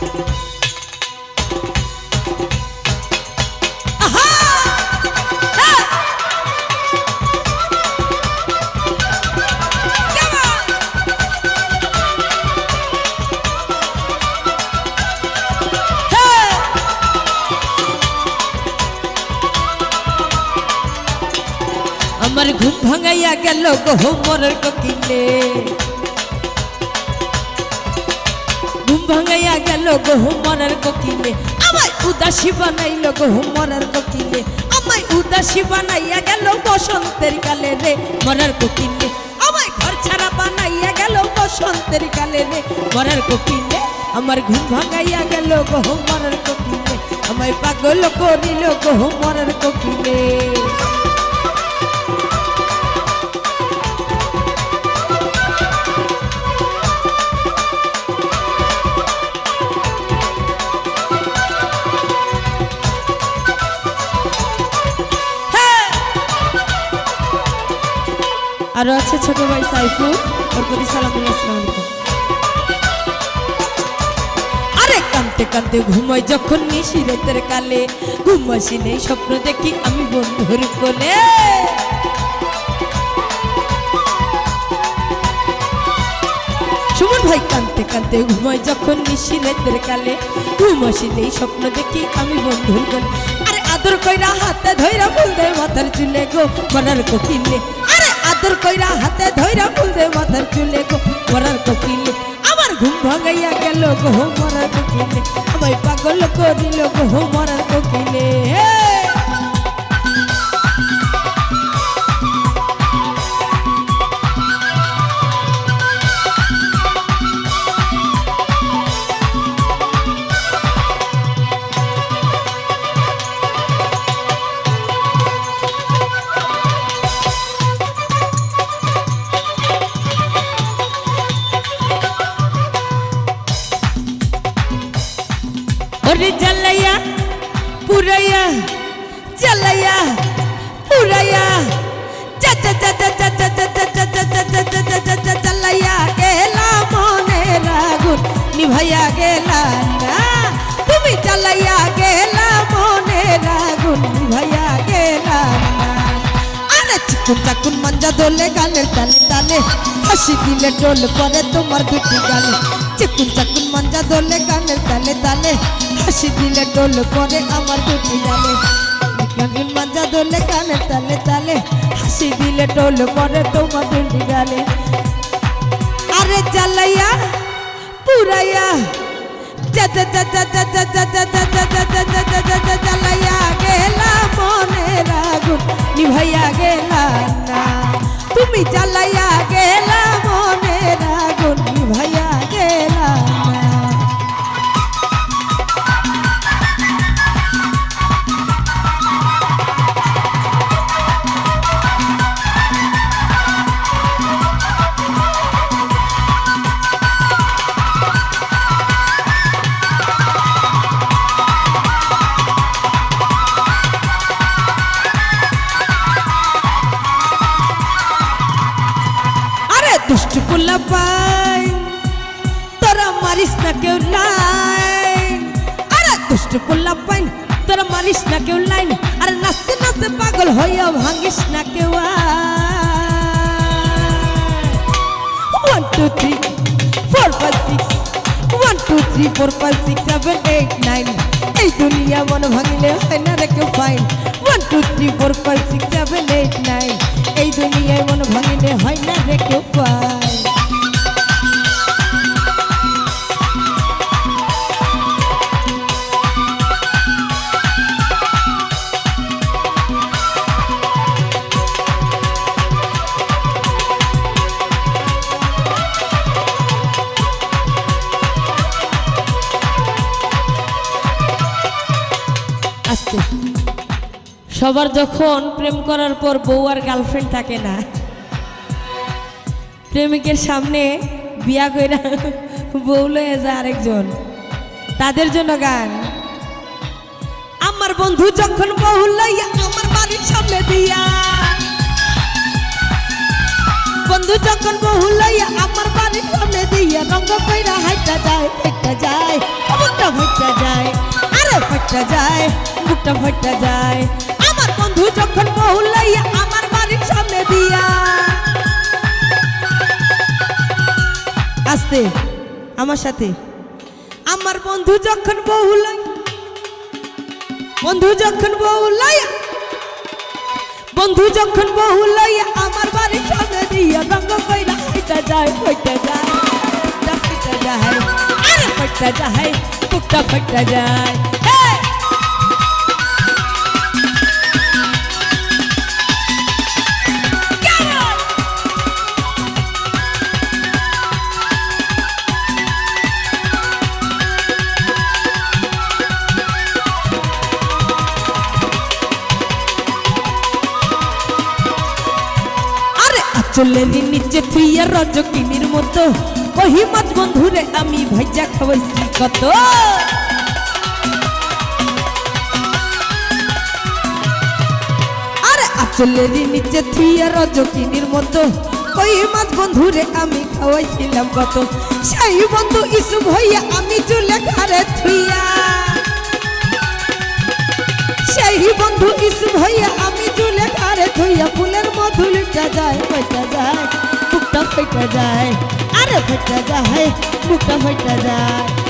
আমার ঘুম ভাঙাইয়া গেল গো মোর কোকিলে ঘুম ভাঙাইয়া গেল গো মরার কোকিলে। আমায় উদাসী বানাইল গো মরার কোকিলে। আমায় উদাসী বানাইয়া গেল বসন্তের কালে রে, মরার কোকিলে। আমায় ঘর ছাড়া বানাইয়া গেল বসন্তের কালে রে, মরার কোকিলে। আমার ঘুম ভাঙাইয়া গেল গো মরার কোকিলে। আমায় পাগল করিল গো মরার কোকিলে। আরও আছে ছোট ভাই সাইফুল ওর প্রতি সালাম আরে কানতে কানতে ঘুমাই যখন নিশি রাতের কালে ঘুমাসি নেই স্বপ্ন দেখি আমি বন্ধুর কোলে। সুমন ভাই কানতে কানতে ঘুমাই যখন নিশি রাতের কালে ঘুমাসি নেই স্বপ্ন দেখি আমি বন্ধুর কোলে। আরে আদর কইরা হাতে ধইরা ফুল দে মাথার চুলে গো মরার কোকিলে আদর কইরা হাতে ধইরা ফুল দে মাথার চুলে গো, মরার কোকিলে। আমার ঘুম ভাঙাইয়া গেল গো, মরার কোকিলে। আমায় পাগল করিল গো, মরার কোকিলে। নিভাইয়া গেলা তুমি জ্বালাইয়া গেলা মনে রাগুন নিভাইয়া গেলা আরে চিকুন চাকুন মঞ্জা দোলে গানের তালে তালে হাসি দিলে টোল করে তোমার দুটি গালে চিকুন চাকুন মঞ্জা দোলে গানের তালে তালে হাসি দিলে টোল করে আমার দুটি গালে গানের মঞ্জা দোলে গানের তালে তালে হাসি দিলে টোল করে তোমার দুটি গালে আরে জ্বালাইয়া भैया जद जद जद जद गेला मोने रागुन गेला পাই তোরা মারিস না কেউ লাইন আরে দুষ্ট পোলা পাই তোরা মারিস না কেউ লাইন আরে নাচতে নাচতে পাগল হইয়া ভাঙিস না কেউ one two three four five six one two three four five six seven eight nine এই দুনিয়া মন ভাঙিলে হয় না রে কেউ fine one two three four five six seven eight nine এই দুনিয়ায় মন ভাঙিলে হয় না রে কেউ ফাইন সবার যখন প্রেম করার পর বউ আর গার্লফ্রেন্ড থাকে না, প্রেমিকের সামনে বিয়া কইরা বউ লয়ে যায় আরেকজন। তাদের জন্য গান। আমার বন্ধু যখন বউ লইয়া আমার বাড়ির সামনে দিয়া, বন্ধু যখন বহু লইয়া আমার বাড়ির সামনে দিয়া রঙ্গ কইরা হাইটা যায় ফাইটা যায় বুকটা ফাইটা যায়, আরে ফাইটা যায় বুকটা ফাইটা যায়। আমার সাথে। আমার বন্ধু যখন বউ বন্ধু যখন বউ বন্ধু যখন বহুলাই আমার বাড়ি সামনে দিয়া রঙ কইরা হইতে যায় হইতে যায় ফটটা যায়, আরে যায় পুকটা ফটটা যায়। আরে আচলের নিচে থুইয়া রজকিনীর মতো। কহি মাছ বন্ধুরে, আমি ভাইজা খাওয়াইছি কত? আরে আচলের নিচে থুইয়া রজকিনীর মতো। কহি মাছ বন্ধুরে, আমি খাওয়াইছিলাম কত? সেই বন্ধু ইসু ভাইয়া আমি চুলে ঘরে থুইয়া। সেই বন্ধু ইসু ভাইয়া ফেটা যায় আরে ফেটা যায় বুকটা ফেটা যায়।